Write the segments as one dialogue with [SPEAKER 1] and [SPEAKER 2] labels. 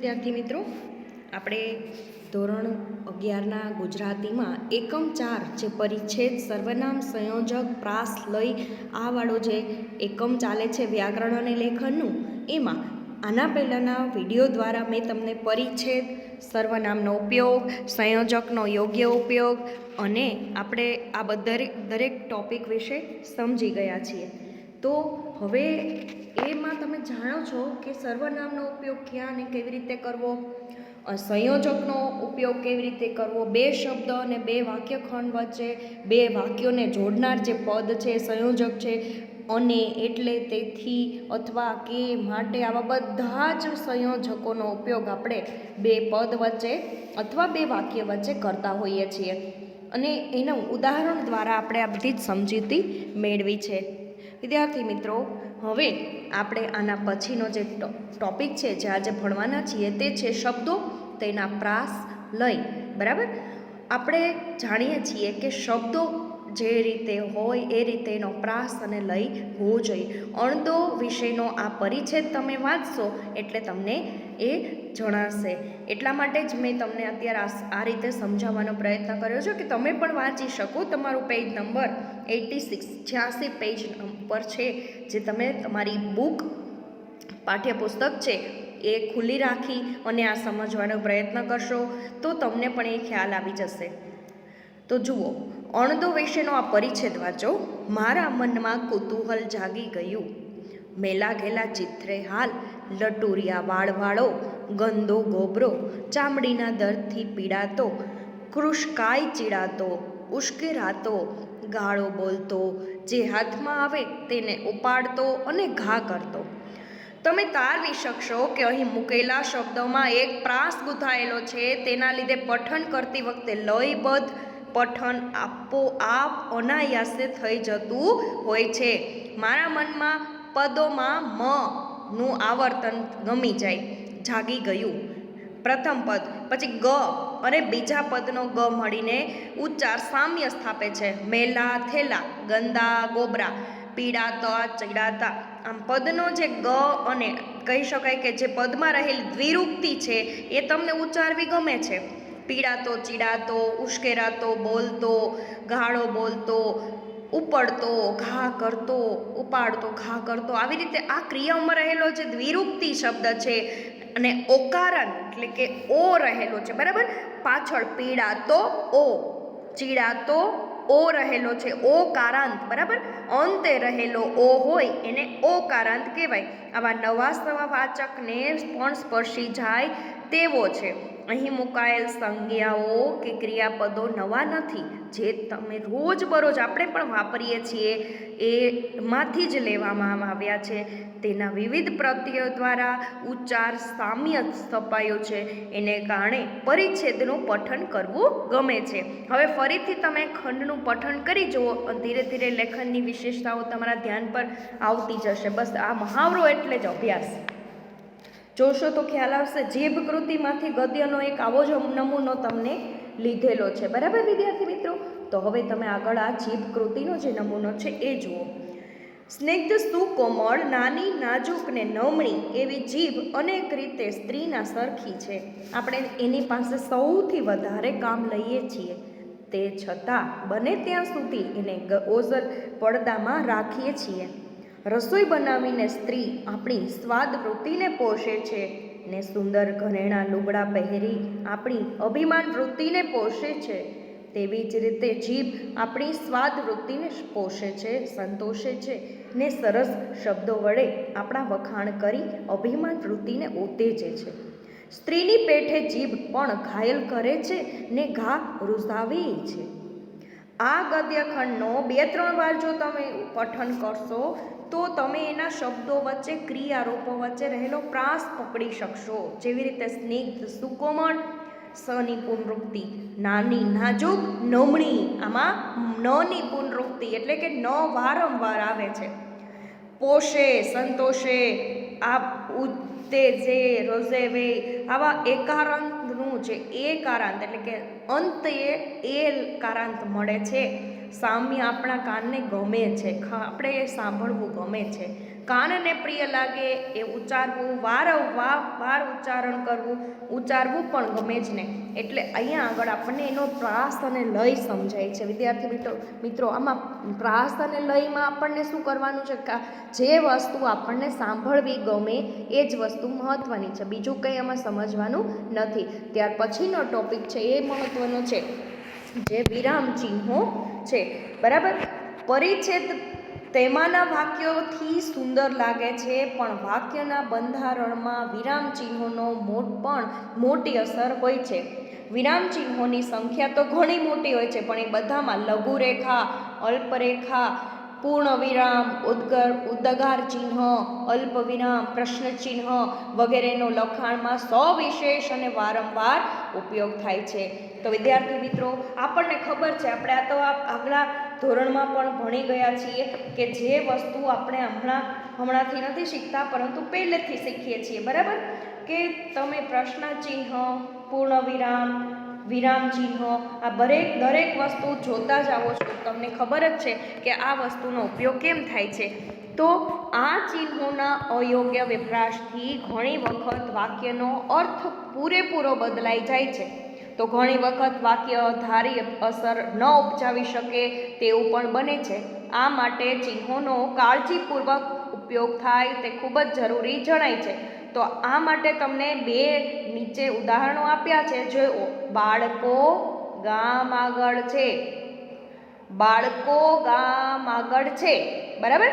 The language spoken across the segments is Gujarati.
[SPEAKER 1] વિદ્યાર્થી મિત્રો, આપણે ધોરણ અગિયારના ગુજરાતીમાં એકમ ચાર જે પરિચ્છેદ, સર્વનામ, સંયોજક, પ્રાસ લઈ આ વાળો જે એકમ ચાલે છે વ્યાકરણ અને લેખનનું, એમાં આના પહેલાંના વીડિયો દ્વારા મેં તમને પરિચ્છેદ, સર્વનામનો ઉપયોગ, સંયોજકનો યોગ્ય ઉપયોગ અને આપણે આ બધા, દરેક ટોપિક વિશે સમજી ગયા છીએ. તો હવે એમાં તમે જાણો છો કે સર્વનામનો ઉપયોગ ક્યાં અને કેવી રીતે કરવો? સંયોજકનો ઉપયોગ કેવી રીતે કરવો? બે શબ્દ અને બે વાક્યખંડ વચ્ચે બે વાક્યોને જોડનાર જે પદ છે, સંયોજક છે, અને એટલે તેથી અથવા કે માટે આવા બધા જ સંયોજકોનો ઉપયોગ આપણે બે પદ વચ્ચે અથવા બે વાક્ય વચ્ચે કરતા હોઈએ છીએ. અને એનું ઉદાહરણ દ્વારા આપણે આ બધી જ સમજૂતી મેળવી છે. વિદ્યાર્થી મિત્રો, હવે આપણે આના પછીનો જે ટોપિક છે જે આજે ભણવાના છીએ તે છે શબ્દો તેના પ્રાસ લય. બરાબર? આપણે જાણીએ છીએ કે શબ્દો જે રીતે હોય એ રીતે એનો પ્રાસ અને લય હોવો જોઈએ. અણદો વિશેનો આ પરિચ્છેદ તમે વાંચશો એટલે તમને એ જણાશે. એટલા માટે જ મેં તમને અત્યારે આ આ રીતે સમજાવવાનો પ્રયત્ન કર્યો છે કે તમે પણ વાંચી શકો. તમારું પેજ નંબર એટી સિક્સ, છ્યાસી પેજ નંબર છે, જે તમે તમારી બુક પાઠ્યપુસ્તક છે એ ખુલ્લી રાખી અને આ સમજવાનો પ્રયત્ન કરશો તો તમને પણ એ ખ્યાલ આવી જશે. તો જુઓ અણદો વિશેનો આ પરિચ્છેદ વાંચો, મારા મનમાં કુતૂહલ જાગી ગયું. મેલા ઘેલા ચિત્રે હાલ, લટુરિયા વાળવાળો, ગંદો ગોબરો, ચામડીના દર્દથી પીડાતો, કૃષકાય ચીડાતો, ઉશ્કેરાતો, ગાળો બોલતો, જે હાથમાં આવે તેને ઉપાડતો અને ઘા કરતો. તમે તારવી શકશો કે અહીં મૂકેલા શબ્દોમાં એક પ્રાસ ગૂંથાયેલો છે, તેના લીધે પઠન કરતી વખતે લયબદ્ધ પઠન આપોઆપ અનાયાસે થઈ જતું હોય છે. મારા મનમાં પદોમાં મ નું આવર્તન ગમી જાય, જાગી ગયું. પ્રથમ પદ, પછી ગ અને બીજા પદનો ગ મળીને ઉચ્ચાર સામ્ય સ્થાપે છે. મેલા, થેલા, ગંદા, ગોબરા પીડાતા ચીડાતા. આમ પદનો જે ગ અને કહી શકાય કે જે પદમાં રહેલી દ્વિરુક્તિ છે, એ તમને ઉચ્ચારવી ગમે છે. પીડાતો, ચીડાતો, ઉશ્કેરાતો, બોલતો, ગાળો બોલતો, ઉપડતો, ઘા કરતો, ઉપાડતો, ઘા કરતો. આવી રીતે આ ક્રિયાઓમાં રહેલો જે દ્વિરુક્તિ શબ્દ છે અને ઓકારણ એટલે કે ઓ રહેલો છે, બરાબર? પાછળ પીડાતો, ઓ. ચીડાતો, ઓ રહેલો છે ઓ કારાંત બરાબર? અંતે રહેલો ઓ હોય એને ઓ કારાંત કહેવાય. આવા નવા સવા વાચકને પણ સ્પર્શી જાય તેવો છે. અહીં મુકાયેલ સંજ્ઞાઓ કે ક્રિયાપદો નવા નથી. જે તમે રોજબરોજ આપણે પણ વાપરીએ છીએ એમાંથી જ લેવામાં આવ્યા છે. તેના વિવિધ પ્રત્યયો દ્વારા ઉચ્ચાર સામ્ય સ્થપાયો છે. એને કારણે પરિચ્છેદનું પઠન કરવું ગમે છે. હવે ફરીથી તમે ખંડનું પઠન કરી જુઓ. ધીરે ધીરે લેખનની વિશેષતાઓ તમારા ધ્યાન પર આવતી જશે. બસ આ મહાવરો એટલે જ અભ્યાસ. જોશો તો ખ્યાલ આવશે જીભ કૃતિમાંથી ગદ્યનો એક આવો જ નમૂનો તમને લીધેલો છે. બરાબર વિદ્યાર્થી મિત્રો? તો હવે તમે આગળ આ જીભ કૃતિનો જે નમૂનો છે એ જુઓ. સ્નિગ્ધ સુકોમળ, નાની, નાજુક ને નમણી એવી જીભ અનેક રીતે સ્ત્રીના સરખી છે. આપણે એની પાસે સૌથી વધારે કામ લઈએ છીએ. તે છતાં બને ત્યાં સુધી એને ઓઝર પડદામાં રાખીએ છીએ. રસોઈ બનાવીને સ્ત્રી આપણી સ્વાદ વૃત્તિને પોષે છે ને સુંદર ઘરેણાં લુગડા પહેરી આપણી અભિમાન વૃત્તિને પોષે છે. તેવી જ રીતે જીભ આપણી સ્વાદ વૃત્તિને પોષે છે, સંતોષે છે ને સરસ શબ્દો વડે આપણા વખાણ કરી અભિમાન વૃત્તિને ઉત્તેજે છે. સ્ત્રીની પેઠે જીભ પણ ઘાયલ કરે છે ને ઘા રૂઝાવે છે. આ ગદ્યખંડનો બે ત્રણ વાર જો તમે પઠન કરશો તો તમે એના શબ્દો વચ્ચે, ક્રિયારૂપો વચ્ચે રહેલો પ્રાસ પકડી શકશો. જેવી રીતે સ્નિગ્ધ, સુકોમળ સની પુનરુક્તિ નાની, નાજુક, નમણી, આમાં નની પુનરુક્તિ એટલે કે ન વારંવાર આવે છે. પોષે, સંતોષે આ ઉત્તેજે રોઝેવે આવા એકારાંતનું જે, એ કારાંત એટલે કે અંતે એ કારાંત મળે છે. સામ્ય આપણા કાનને ગમે છે આપણે એ સાંભળવું ગમે છે. કાનને પ્રિય લાગે એ ઉચ્ચારવું વારંવાર વાર ઉચ્ચારણ કરવું, ઉચ્ચારવું પણ ગમે જ ને એટલે અહીંયા આગળ આપણને એનો પ્રાસ અને લય સમજાય છે. વિદ્યાર્થી મિત્રો મિત્રો, આમાં પ્રાસ અને લયમાં આપણને શું કરવાનું છે? જે વસ્તુ આપણને સાંભળવી ગમે એ જ વસ્તુ મહત્ત્વની છે. બીજું કંઈ આમાં સમજવાનું નથી. ત્યાર પછીનો ટોપિક છે, એ મહત્ત્વનો છે. જે વિરામ ચિહ્નો છે. બરાબર? પરિચ્છેદ તેમાંના વાક્યોથી સુંદર લાગે છે, પણ વાક્યના બંધારણમાં વિરામ ચિહ્નોનો મોટ પણ મોટી અસર હોય છે. વિરામ ચિહ્નોની સંખ્યા તો ઘણી મોટી હોય છે, પણ એ બધામાં લઘુરેખા, અલ્પરેખા પૂર્ણ વિરામ ઉદ્ગર ઉદ્દગાર ચિહ્ન અલ્પ વિરામ પ્રશ્ન ચિહ્ન વગેરેનો લખાણમાં સવિશેષ અને વારંવાર ઉપયોગ થાય છે. તો વિદ્યાર્થી મિત્રો, આપણને ખબર છે, આપણે આ તો આગલા ધોરણમાં પણ ભણી ગયા છીએ કે જે વસ્તુ આપણે હમણાં, હમણાંથી નથી શીખતા, પરંતુ પહેલેથી શીખીએ છીએ, બરાબર? કે તમે પ્રશ્ન ચિહ્ન પૂર્ણ વિરામ વિરામ ચિહ્નો આ દરેક દરેક વસ્તુ જોતા જ આવો છો. તમને ખબર જ છે કે આ વસ્તુનો ઉપયોગ કેમ થાય છે? તો આ ચિહ્નોના અયોગ્ય વપરાશથી ઘણી વખત વાક્યનો અર્થ પૂરેપૂરો બદલાઈ જાય છે. તો ઘણી વખત વાક્ય ધારી અસર ન ઉપજાવી શકે તેવું પણ બને છે. આ માટે ચિહ્નોનો કાળજીપૂર્વક ઉપયોગ થાય તે ખૂબ જ જરૂરી જણાય છે. તો આ માટે તમને બે નીચે ઉદાહરણો આપ્યા છે. જોયો, બાળકો ગામ આગળ છે. બાળકો ગામ આગળ છે. બરાબર?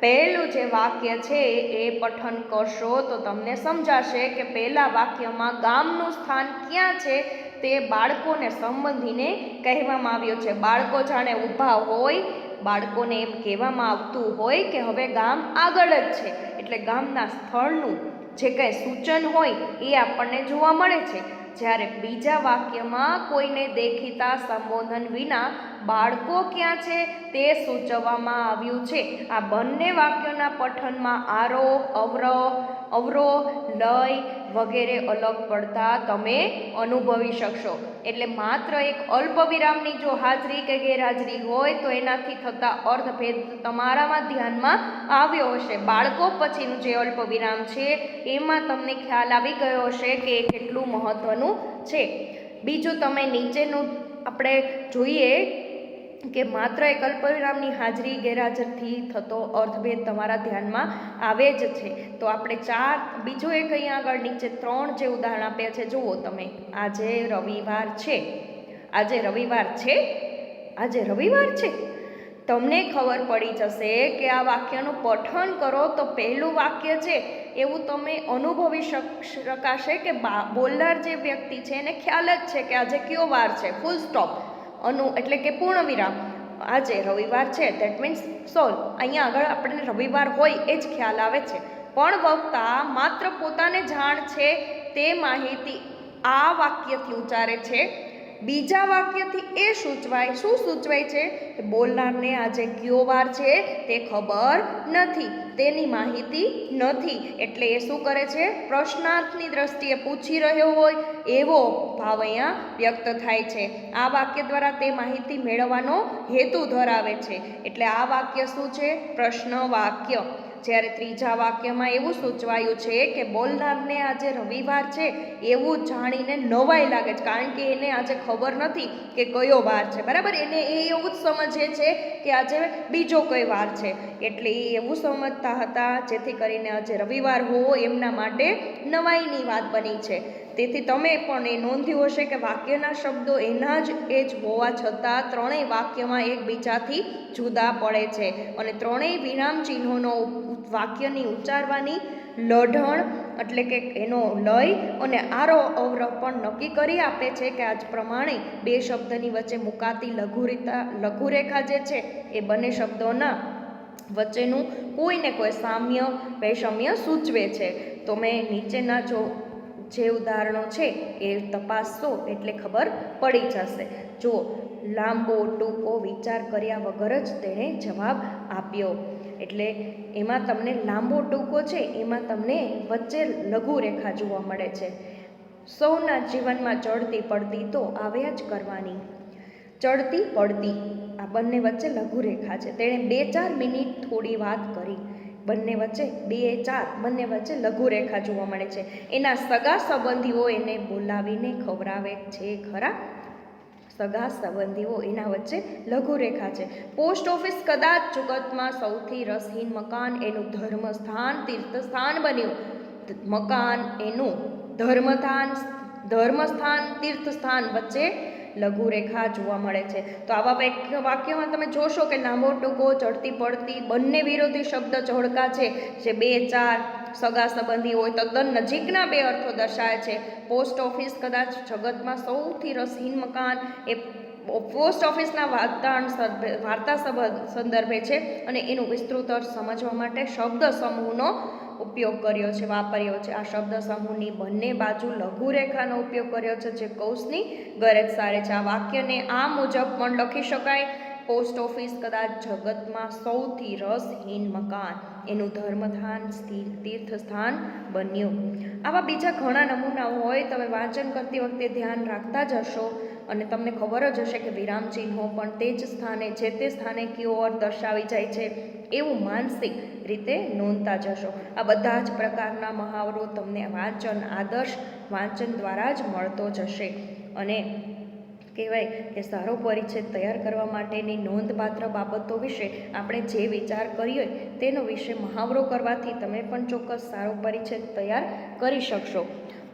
[SPEAKER 1] પહેલું જે વાક્ય છે એ પઠન કરશો તો તમને સમજાશે કે પહેલા વાક્યમાં ગામનું સ્થાન ક્યાં છે તે બાળકોને સંબંધીને કહેવામાં આવ્યું છે. બાળકો જાણે ઊભા હોય, બાળકોને એમ કહેવામાં આવતું હોય કે હવે ગામ આગળ જ છે. એટલે ગામના સ્થળનું જે કંઈ સૂચન હોય એ આપણને જોવા મળે છે. જ્યારે બીજા વાક્યમાં કોઈને દેખીતા સંબોધન વિના બાળકો ક્યાં છે તે સૂચવવામાં આવ્યું છે. આ બંને વાક્યોના પઠનમાં આરોહ, અવરોહ અવરોહ લય વગેરે અલગ પડતા તમે અનુભવી શકશો. એટલે માત્ર એક અલ્પ વિરામની જો હાજરી કે ગેરહાજરી હોય તો એનાથી થતા અર્થભેદ તમારામાં ધ્યાનમાં આવ્યો હશે. બાળકો પછીનું જે અલ્પ વિરામ છે, એમાં તમને ખ્યાલ આવી ગયો હશે કે એ કેટલું મહત્ત્વનું છે. બીજું તમે નીચેનું આપણે જોઈએ કે માત્ર એક અલ્પવિરામની હાજરી ગેરહાજરથી થતો અર્થભેદ તમારા ધ્યાનમાં આવે જ છે. તો આપણે ચાર, બીજું એક અહીંયા આગળ નીચે ત્રણ જે ઉદાહરણ આપ્યા છે, જુઓ તમે. આજે રવિવાર છે. આજે રવિવાર છે? આજે રવિવાર છે? તમને ખબર પડી જશે કે આ વાક્યનું પઠન કરો તો પહેલું વાક્ય છે, એવું તમે અનુભવી શક, શકાશે કે બોલનાર જે વ્યક્તિ છે એને ખ્યાલ જ છે કે આજે કયો વાર છે. Full stop. અનુ એટલે કે પૂર્ણ વિરામ આજે રવિવાર છે દેટ મીન્સ સોલ. અહીંયા આગળ આપણને રવિવાર હોય એ જ ખ્યાલ આવે છે. પણ વક્તા માત્ર પોતાને જાણ છે, તે માહિતી આ વાક્યથી ઉચ્ચારે છે બીજા વાક્યથી એ સૂચવાય, શું સૂચવાય છે? કે બોલનારને આજે કયો વાર છે તે ખબર નથી, તેની માહિતી નથી. એટલે એ શું કરે છે? પ્રશ્નાર્થની દ્રષ્ટિએ પૂછી રહ્યો હોય, એવો ભાવ અહીંયા વ્યક્ત થાય છે. આ વાક્ય દ્વારા તે માહિતી મેળવવાનો હેતુ ધરાવે છે. એટલે આ વાક્ય શું છે? પ્રશ્ન વાક્ય. જ્યારે ત્રીજા વાક્યમાં એવું સૂચવાયું છે કે બોલનારને આજે રવિવાર છે, એવું જાણીને નવાઈ લાગે છે, કારણ કે એને આજે ખબર નથી કે કયો વાર છે. બરાબર? એને એ એવું જ સમજે છે કે આજે બીજો કઈ વાર છે. એટલે એ એવું સમજતા હતા, જેથી કરીને આજે રવિવાર હોવો એમના માટે નવાઈની વાત બની છે. તેથી તમે પણ એ નોંધ્યું હશે કે વાક્યના શબ્દો એના જ એ જ હોવા છતાં ત્રણેય વાક્યમાં એકબીજાથી જુદા પડે છે અને ત્રણેય વિરામ ચિહ્નોનો વાક્યની ઉચ્ચારવાની લઢણ એટલે કે એનો લય અને આરો અવરોહ પણ નક્કી કરી આપે છે કે આજ પ્રમાણે બે શબ્દની વચ્ચે મુકાતી લઘુરેખા લઘુરેખા જે છે એ બંને શબ્દોના વચ્ચેનું કોઈને કોઈ સામ્ય, વૈષમ્ય સૂચવે છે. તો મેં નીચેના જો જે ઉદાહરણો છે એ તપાસશો એટલે ખબર પડી જશે. જો લાંબો ટૂંકો વિચાર કર્યા વગર જ તેણે જવાબ આપ્યો. એટલે એમાં તમને લાંબો ટૂંકો છે, એમાં તમને વચ્ચે લઘુ રેખા જોવા મળે છે. સૌના જીવનમાં ચડતી પડતી તો આવ્યા જ કરવાની. ચડતી પડતી, આ બંને વચ્ચે લઘુ રેખા છે. તેણે બે ચાર મિનિટ થોડી વાત કરી. બંને વચ્ચે, બે, ચાર, બંને વચ્ચે લઘુરેખા જોવા મળે છે. એના સગા સંબંધીઓ એને બોલાવીને ખવડાવે છે ખરા? સગા સંબંધીઓ એના વચ્ચે લઘુરેખા છે. પોસ્ટ ઓફિસ કદાચ જગતમાં સૌથી રસહીન મકાન એનું ધર્મસ્થાન, તીર્થસ્થાન બન્યું. મકાન એનું ધર્મસ્થાન ધર્મસ્થાન, તીર્થસ્થાન વચ્ચે લઘુરેખા જોવા મળે છે. તો આવા વાક્ય, વાક્યમાં તમે જોશો કે લાંબો ટૂંકો, ચડતી પડતી, બંને વિરોધી શબ્દ જોડકા છે. જે બે, ચાર સગા સંબંધી હોય તદ્દન નજીકના બે અર્થો દર્શાવે છે. પોસ્ટ ઓફિસ કદાચ જગતમાં સૌથી રસહીન મકાન, એ પોસ્ટ ઓફિસના વાર્તાણ વાર્તા સંદર્ભે છે અને એનું વિસ્તૃત અર્થ સમજવા માટે શબ્દ સમૂહનો ઉપયોગ કર્યો છે, વાપર્યો છે. આ શબ્દ સમૂહની બંને બાજુ લઘુરેખાનો ઉપયોગ કર્યો છે, જે કૌશની ગરજ સારે છે. આ વાક્યને આ મુજબ પણ લખી શકાય. પોસ્ટ ઓફિસ કદાચ જગતમાં સૌથી રસહીન મકાન. એનું ધર્મધાન સ્થિર- તીર્થસ્થાન બન્યું. આવા બીજા ઘણા નમૂનાઓ હોય, તમે વાંચન કરતી વખતે ધ્યાન રાખતા જ હશો. અને તમને ખબર જ હશે કે વિરામ ચિહ્નો પણ તે જ સ્થાને, જે તે સ્થાને કયો અર્થ દર્શાવી જાય છે. એવું માનસિક રીતે નોંધતા જશો. આ બધા જ પ્રકારના મહાવરો તમને વાંચન, આદર્શ વાંચન દ્વારા જ મળતો જશે. અને કહેવાય કે સારો પરિચ્છેદ તૈયાર કરવા માટેની નોંધપાત્ર બાબતો વિશે આપણે જે વિચાર કરીએ તેનો વિશે મહાવરો કરવાથી તમે પણ ચોક્કસ સારો પરિચ્છેદ તૈયાર કરી શકશો.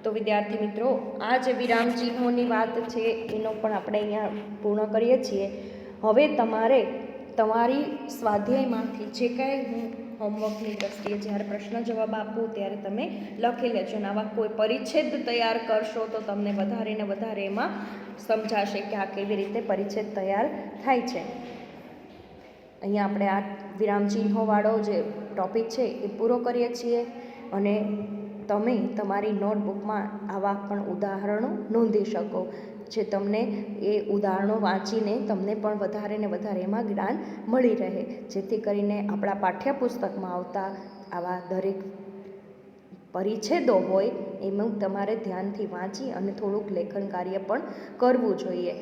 [SPEAKER 1] તો વિદ્યાર્થી મિત્રો, આ જે વિરામ ચિહ્નોની વાત છે એનો પણ આપણે અહીંયા પૂર્ણ કરીએ છીએ. હવે તમારે તમારી સ્વાધ્યાયમાંથી જે કાંઈ હું હોમવર્કની દ્રષ્ટિએ જ્યારે પ્રશ્ન જવાબ આપો ત્યારે તમે લખી લેજો. અને આવા કોઈ પરિચ્છેદ તૈયાર કરશો તો તમને વધારે ને વધારે એમાં સમજાશે કે આ કેવી રીતે પરિચ્છેદ તૈયાર થાય છે. અહીંયા આપણે આ વિરામ ચિહ્નોવાળો જે ટોપિક છે એ પૂરો કરીએ છીએ. અને તમે તમારી નોટબુકમાં આવા પણ ઉદાહરણો નોંધી શકો. જે તમને એ ઉદાહરણો વાંચીને તમને પણ વધારે ને વધારે એમાં જ્ઞાન મળી રહે. જેથી કરીને આપણા પાઠ્યપુસ્તકમાં આવતા આવા દરેક પરિચ્છેદો હોય એમાં તમારે ધ્યાનથી વાંચી અને થોડુંક લેખન કાર્ય પણ કરવું જોઈએ.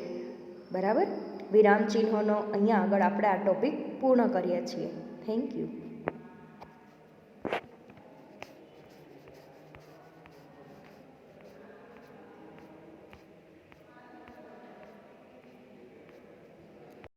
[SPEAKER 1] બરાબર? વિરામ ચિહ્નોનો અહીંયા આગળ આપણે આ ટોપિક પૂર્ણ કરીએ છીએ. Thank you.